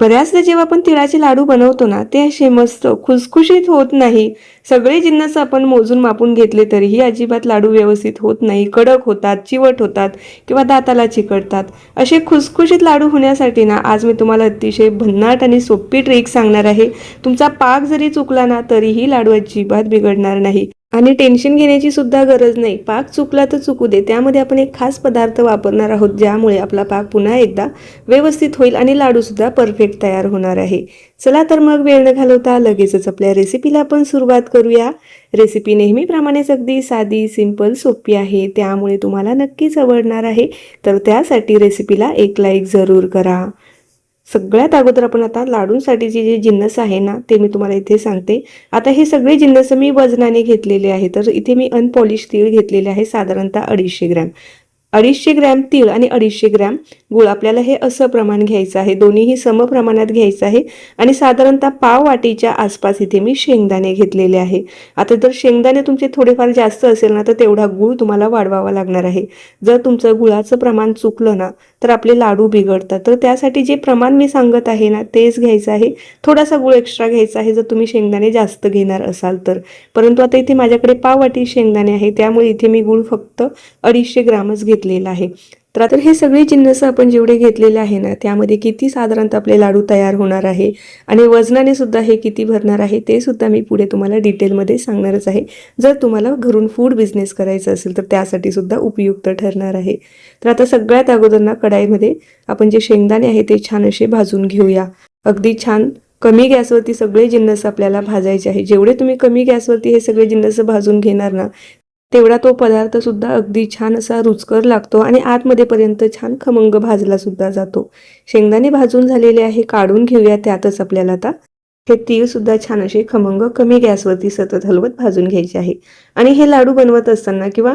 बऱ्याचदा जेव्हा आपण तिळाचे लाडू बनवतो ना ते असे मस्त खुसखुशीत होत नाही. सगळे जिन्नस आपण मोजून मापून घेतले तरीही अजिबात लाडू व्यवस्थित होत नाही कडक होतात चिवट होतात किंवा दाताला चिकटतात. असे खुसखुशीत लाडू होण्यासाठी ना आज मी तुम्हाला अतिशय भन्नाट आणि सोपी ट्रिक सांगणार आहे. तुमचा पाक जरी चुकला ना तरीही लाडू अजिबात बिघडणार नाही. आणि टेन्शन घेण्याची सुद्धा गरज नाही. पाक चुकला तर चुकू दे. त्यामध्ये आपण एक खास पदार्थ वापरणार आहोत ज्यामुळे आपला पाक पुन्हा एकदा व्यवस्थित होईल आणि लाडूसुद्धा परफेक्ट तयार होणार आहे. चला तर मग वेळ न घालवता लगेचच आपल्या रेसिपीला आपण सुरुवात करूया. रेसिपी नेहमीप्रमाणेच अगदी साधी सिंपल सोपी आहे. त्यामुळे तुम्हाला नक्कीच आवडणार आहे. तर त्यासाठी रेसिपीला एक लाईक जरूर करा. सगळ्यात अगोदर आपण आता लाडूंसाठीची जी जिन्नस आहे ना ते मी तुम्हाला इथे सांगते. आता हे सगळे जिन्नस मी वजनाने घेतलेले आहे तर इथे मी अनपॉलिश तीळ घेतलेले आहे साधारणतः अडीचशे ग्रॅम. अडीचशे ग्रॅम तीळ आणि अडीचशे ग्रॅम गुळ आपल्याला हे असं प्रमाण घ्यायचं आहे दोन्हीही सम प्रमाणात घ्यायचं आहे. आणि साधारणतः पाव वाटीच्या आसपास इथे मी शेंगदाणे घेतलेले आहे. आता जर शेंगदाणे तुमचे थोडेफार जास्त असेल ना तर तेवढा गुळ तुम्हाला वाढवावा लागणार आहे. जर तुमचं गुळाचं प्रमाण चुकलं ना तर आपले लाडू बिघडतात. तर त्यासाठी जे प्रमाण मी सांगत आहे ना तेच घ्यायचं आहे. थोडासा गुळ एक्स्ट्रा घ्यायचा आहे जर तुम्ही शेंगदाणे जास्त घेणार असाल तर. परंतु आता इथे माझ्याकडे पाव वाटी शेंगदाणे आहे त्यामुळे इथे मी गुळ फक्त अडीचशे ग्रामच घेतलेला आहे. तर आता हे सगळे जिन्नस आपण जेवढे घेतलेले आहे ना त्यामध्ये किती साधारणतः आपले लाडू तयार होणार आहे आणि वजनाने सुद्धा हे किती भरणार आहे ते सुद्धा मी पुढे तुम्हाला डिटेलमध्ये सांगणारच आहे. जर तुम्हाला घरून फूड बिझनेस करायचा असेल तर त्यासाठी सुद्धा उपयुक्त ठरणार आहे. तर आता सगळ्यात अगोदर ना कढाईमध्ये आपण जे शेंगदाणे आहे ते छान असे भाजून घेऊया. अगदी छान कमी गॅसवरती सगळे जिन्नस आपल्याला भाजायचे आहे. जेवढे तुम्ही कमी गॅसवरती हे सगळे जिन्नस भाजून घेणार ना तेवढा तो पदार्थ सुद्धा अगदी छान असा रुचकर लागतो आणि आतमध्ये पर्यंत छान खमंग भाजला सुद्धा जातो. शेंगदाणे भाजून झालेले आहे काढून घेऊया त्यातच आपल्याला आता. हे तीळ सुद्धा छान असे खमंग कमी गॅसवरती सतत हलवत भाजून घ्यायचे आहे. आणि हे लाडू बनवत असताना किंवा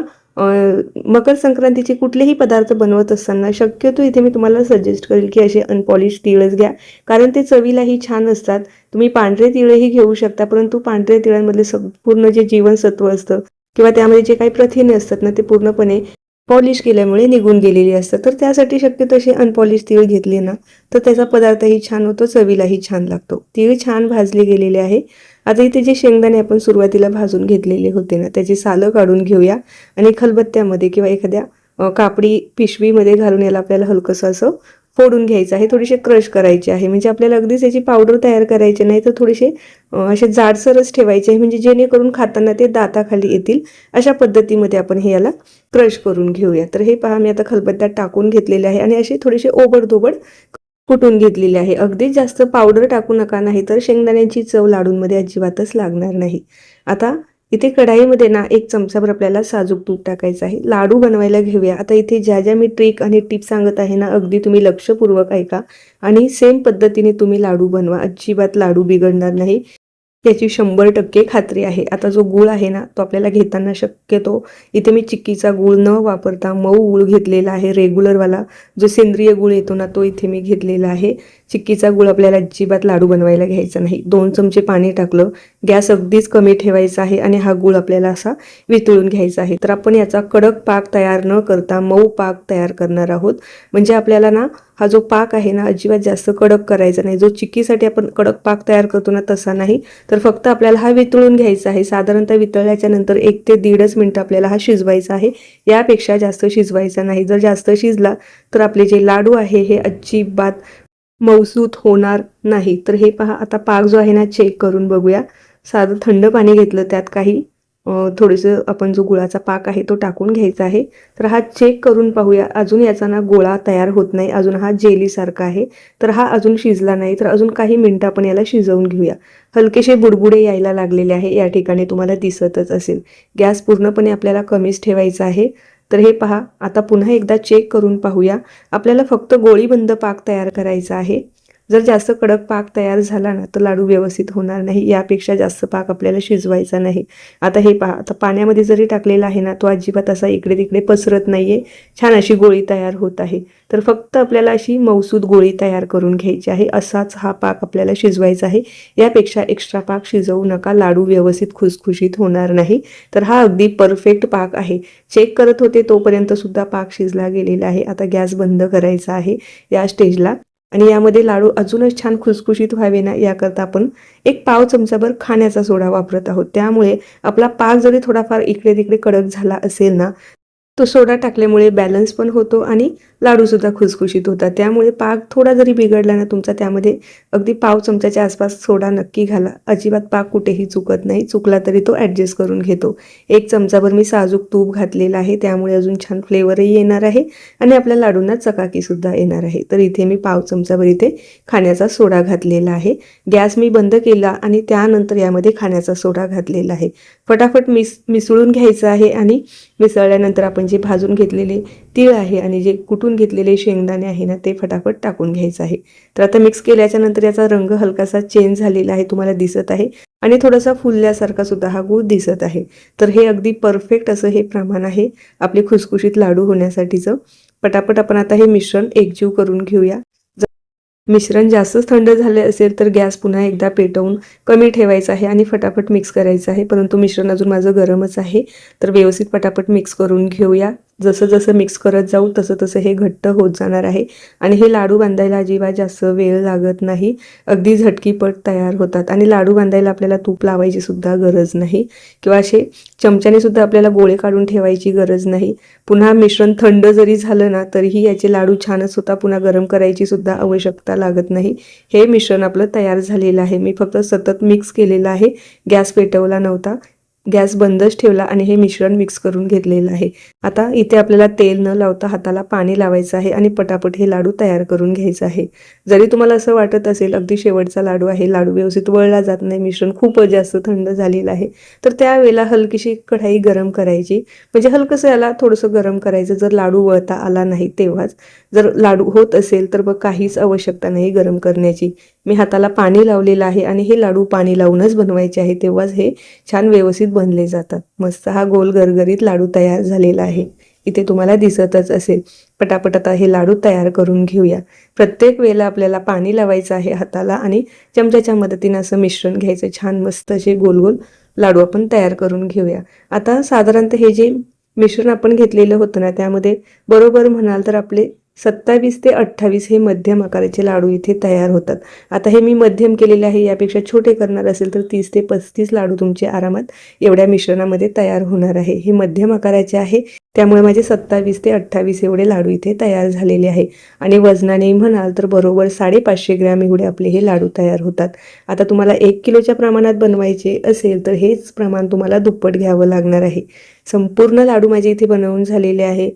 मकर संक्रांतीचे कुठलेही पदार्थ बनवत असताना शक्यतो इथे मी तुम्हाला सजेस्ट करेल की असे अनपॉलिश तिळच घ्या. कारण ते चवीलाही छान असतात. तुम्ही पांढरे तिळही घेऊ शकता परंतु पांढऱ्या तिळांमधले संपूर्ण जे जीवनसत्व असतं किंवा त्यामध्ये जे काही प्रथिने असतात ना ते पूर्णपणे पॉलिश केल्यामुळे निघून गेलेली असतात. तर त्यासाठी शक्य असे अनपॉलिश तीळ घेतले ना तर त्याचा पदार्थही छान होतो चवीलाही छान लागतो. तीळ छान भाजले गेलेले आहे. आता इथे जे शेंगदाणे आपण सुरुवातीला भाजून घेतलेले होते ना त्याची सालं काढून घेऊया आणि खलबत्त्यामध्ये किंवा एखाद्या कापडी पिशवीमध्ये घालून याला आपल्याला हलकंसं असं फोडून घ्यायचं आहे थोडीशी क्रश करायची आहे. म्हणजे आपल्याला अगदीच याची पावडर तयार करायची नाही तर थोडेसे असे जाडसरच ठेवायचे आहे. म्हणजे जेणेकरून खाताना ते दाताखाली येतील. अशा पद्धतीमध्ये आपण हे याला क्रश करून घेऊया. तर हे पहा मी आता खलबत्त्यात टाकून घेतलेले आहे आणि असे थोडेसे ओबडधोबड कुटून घेतलेले आहे. अगदीच जास्त पावडर टाकू नका नाही तर शेंगदाण्याची चव लाडूंमध्ये अजिबातच लागणार नाही. आता इथे कढाईमध्ये ना एक चमचाभर आपल्याला साजूक तूप टाकायचं आहे. लाडू बनवायला घेऊया. आता इथे ज्या ज्या मी ट्रिक आणि टिप सांगत आहे ना अगदी तुम्ही लक्षपूर्वक ऐका. आणि सेम पद्धतीने तुम्ही लाडू बनवा. अजिबात लाडू बिघडणार नाही. याची शंभर टक्के खात्री आहे. आता जो गूळ आहे ना तो आपल्याला घेताना शक्यतो इथे मी चिक्कीचा गूळ न वापरता मऊ गूळ घेतलेला आहे रेग्युलरवाला जो सेंद्रिय गूळ येतो ना तो इथे मी घेतलेला आहे. चिक्कीचा गूळ आपल्याला अजिबात लाडू बनवायला घ्यायचा नाही. दोन चमचे पाणी टाकलं गॅस अगदीच कमी ठेवायचा आहे आणि हा गूळ आपल्याला असा वितळून घ्यायचा आहे. तर आपण याचा कडक पाक तयार न करता मऊ पाक तयार करणार आहोत. म्हणजे आपल्याला ना हा जो पाक आहे ना अजिबात जास्त कडक करायचा नाही. जो चिक्कीसाठी आपण कडक पाक तयार करतो ना तसा नाही. तर फक्त आपल्याला हा वितळून घ्यायचा आहे. साधारणतः वितळल्याच्या नंतर एक ते दीडच मिनटं आपल्याला हा शिजवायचा आहे. यापेक्षा जास्त शिजवायचा नाही. जर जास्त शिजला तर आपले जे लाडू आहे हे अजिबात मौसूत होणार नाही. तर हे पहा आता पाक जो आहे ना चेक करून बघूया. साधं थंड पाणी घेतलं त्यात काही. थोडंसं आपण जो गुळाचा पाक आहे तो टाकून घ्यायचा आहे. तर हा चेक करून पाहूया. अजून याचा ना गोळा तयार होत नाही. अजून हा जेलीसारखा आहे. तर हा अजून शिजला नाही. तर अजून काही मिनटं आपण याला शिजवून घेऊया. हलकेसे बुडबुडे यायला लागलेले आहे. या ठिकाणी तुम्हाला दिसतच असेल. गॅस पूर्णपणे आपल्याला कमीच ठेवायचा आहे. तर हे पहा. आता पुन्हा एकदा चेक करून पाहूया. आपल्याला फक्त गोळीबंद पाक तयार करायचा आहे. जर जास्त कडक पाक तयार झाला ना तर लाडू व्यवस्थित होणार नाही. यापेक्षा जास्त पाक आपल्याला शिजवायचा नाही. आता हे पहा आता पाण्यामध्ये जरी टाकलेला आहे ना तो अजिबात असा इकडे तिकडे पसरत नाहीये. छान अशी गोळी तयार होत आहे. तर फक्त आपल्याला अशी मौसूद गोळी तयार करून घ्यायची आहे. असाच हा पाक आपल्याला शिजवायचा आहे. यापेक्षा एक्स्ट्रा पाक शिजवू नका. लाडू व्यवस्थित खुसखुशीत होणार नाही. तर हा अगदी परफेक्ट पाक आहे. चेक करत होते तोपर्यंत सुद्धा पाक शिजला गेलेला आहे. आता गॅस बंद करायचा आहे. या स्टेजला आणि यामध्ये लाडू अजूनच छान खुसखुशीत व्हावे ना याकरता आपण एक पाव चमचाभर खाण्याचा सोडा वापरत आहोत. त्यामुळे आपला पाक जरी थोडाफार इकडे तिकडे कडक झाला असेल ना तो सोडा टाकल्यामुळे बॅलन्स पण होतो आणि लाडूसुद्धा खुसखुशीत होतात. त्यामुळे पाक थोडा जरी बिघडला ना तुमचा त्यामध्ये अगदी पाव चमच्याच्या आसपास सोडा नक्की घाला. अजिबात पाक कुठेही चुकत नाही. चुकला तरी तो ॲडजस्ट करून घेतो. एक चमचाभर मी साजूक तूप घातलेला आहे. त्यामुळे अजून छान फ्लेवरही येणार आहे आणि आपल्या लाडूंना चकाकीसुद्धा येणार आहे. तर इथे मी पाव चमचाभर इथे खाण्याचा सोडा घातलेला आहे. गॅस मी बंद केला आणि त्यानंतर यामध्ये खाण्याचा सोडा घातलेला आहे. फटाफट मिस मिसळून घ्यायचं आहे आणि मिसळल्यानंतर आपण जे भाजून घेतलेले तीळ आहे आणि जे कुटून घेतलेले शेंगदाणे आहे ना ते फटाफट टाकून घ्यायचं आहे. तर आता मिक्स केल्याच्यानंतर याचा रंग हलकासा चेंज झालेला आहे तुम्हाला दिसत आहे. आणि थोडासा फुलल्यासारखा सुद्धा हा गूळ दिसत आहे. तर हे अगदी परफेक्ट असं हे प्रमाण आहे आपले खुसखुशीत लाडू होण्यासाठीचं. पटापट आपण आता हे मिश्रण एकजीव करून घेऊया. मिश्रण जास्त थंड झाले असेल तर गॅस पुन्हा एकदा पेटवून कमी ठेवायचा आहे आणि फटाफट मिक्स करायचं आहे. परंतु मिश्रण अजून माझं गरमच आहे. तर व्यवस्थित पटापट मिक्स करून घेऊया. जसं जसं मिक्स करत जाऊ तसं तसं हे घट्ट होत जाणार आहे. आणि हे लाडू बांधायला अजिबात जास्त वेळ लागत नाही. अगदी झटकीपट तयार होतात. आणि लाडू बांधायला आपल्याला तूप लावायची सुद्धा गरज नाही. किंवा असे चमच्याने सुद्धा आपल्याला गोळे काढून ठेवायची गरज नाही. पुन्हा मिश्रण थंड जरी झालं ना तरीही याचे लाडू छानच होता. पुन्हा गरम करायची सुद्धा आवश्यकता लागत नाही. हे मिश्रण आपलं तयार झालेलं आहे. मी फक्त सतत मिक्स केलेलं आहे. गॅस पेटवला नव्हता. गॅस बंदच ठेवला आणि हे मिश्रण मिक्स करून घेतलेलं आहे. आता इथे आपल्याला तेल न लावता हाताला पाणी लावायचं आहे आणि पटापट हे लाडू तयार करून घ्यायचं आहे. जरी तुम्हाला असं वाटत असेल अगदी शेवटचा लाडू आहे लाडू व्यवस्थित वळला जात नाही मिश्रण खूपच जास्त थंड झालेलं आहे तर त्यावेळेला हलकीशी कढाई गरम करायची. म्हणजे हलकंसं याला थोडंसं गरम करायचं. जर लाडू वळता आला नाही तेव्हाच. जर लाडू होत असेल तर मग काहीच आवश्यकता नाही गरम करण्याची. मी हाताला पाणी लावलेलं आहे आणि हे लाडू पाणी लावूनच बनवायचे आहे तेव्हाच हे छान व्यवस्थित बनले जातात. मस्त हा गोल गरगरीत लाडू तयार झालेला आहे. इथे तुम्हाला दिसतच असेल. पटापट आता हे लाडू तयार करून घेऊया. प्रत्येक वेळेला आपल्याला पाणी लावायचं आहे हाताला आणि चमच्याच्या मदतीनं असं मिश्रण घ्यायचं. छान मस्त असे गोल गोल लाडू आपण तयार करून घेऊया. आता साधारणतः हे जे मिश्रण आपण घेतलेलं होतं ना त्यामध्ये बरोबर म्हणाल तर आपले सत्तावीस ते अठ्ठावीस हे मध्यम आकाराचे लाडू इथे तयार होतात. आता हे मी मध्यम केलेले आहे यापेक्षा छोटे करणार असेल तर तीस ते पस्तीस लाडू तुमचे आरामात एवढ्या मिश्रणामध्ये तयार होणार आहे. हे मध्यम आकाराचे आहे त्यामुळे माझे सत्तावीस ते अठ्ठावीस एवढे लाडू इथे तयार झालेले आहे. आणि वजनाने म्हणाल तर बरोबर साडेपाचशे ग्रॅम एवढे आपले हे लाडू तयार होतात. आता तुम्हाला एक किलोच्या प्रमाणात बनवायचे असेल तर हेच प्रमाण तुम्हाला दुप्पट घ्यावं लागणार आहे. संपूर्ण लाडू माझे इथे बनवून झालेले आहे.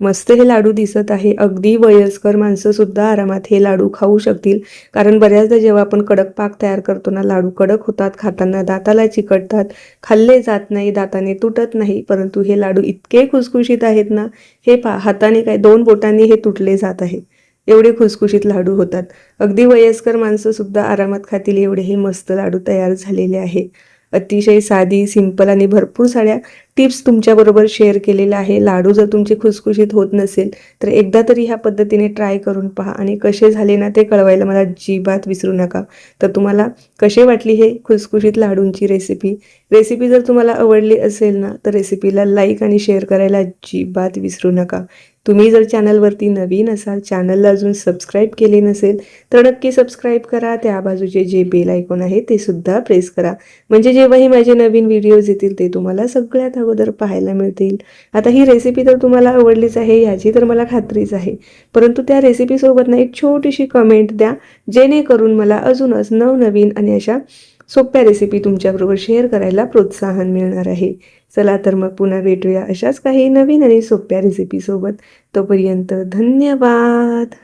मस्त हे लाडू दिसत आहे. अगदी वयस्कर माणसं सुद्धा आरामात हे लाडू खाऊ शकतील. कारण बऱ्याचदा जेव्हा आपण कडक पाक तयार करतो ना लाडू कडक होतात खाताना दाताला चिकटतात खाल्ले जात नाही दाताने तुटत नाही परंतु हे लाडू इतके खुसखुशीत आहेत ना हे पा हाताने काय दोन बोटांनी हे तुटले जात आहे. एवढे खुसखुशीत लाडू होतात. अगदी वयस्कर माणसं सुद्धा आरामात खातील एवढे हे मस्त लाडू तयार झालेले आहे. अतिशय साधी सिंपल आणि भरपूर साऱ्या टिप्स तुमच्याबरोबर शेअर केलेल्या आहे. लाडू जर तुमचे खुसखुशीत होत नसेल तर एकदा तरी ह्या पद्धतीने ट्राय करून पहा आणि कसे झाले ना ते कळवायला मला जीबात विसरू नका. तर तुम्हाला कसे वाटली हे खुसखुशीत लाडूंची रेसिपी रेसिपी जर तुम्हाला आवडली असेल ना तर रेसिपीला लाईक आणि शेअर करायला अजिबात विसरू नका. तुम्ही जर चॅनलवरती नवीन असाल चॅनलला अजून सबस्क्राईब केले नसेल तर नक्की सबस्क्राईब करा. त्या बाजूचे जे बेल आयकॉन आहे ते सुद्धा प्रेस करा. म्हणजे जेव्हाही माझे नवीन व्हिडिओज येतील ते तुम्हाला सगळ्यात अगोदर पाहायला मिळतील. आता ही रेसिपी तर तुम्हाला आवडलीच आहे याची तर मला खात्रीच आहे. परंतु त्या रेसिपीसोबत ना एक छोटीशी कमेंट द्या जेणेकरून मला अजूनच नवनवीन आणि अशा सोप्या रेसिपी तुमच्याबरोबर शेअर करायला प्रोत्साहन मिळणार आहे. चला तर मग पुन्हा भेटूया अशाच काही नवीन आणि सोप्या रेसिपीसोबत तोपर्यंत धन्यवाद!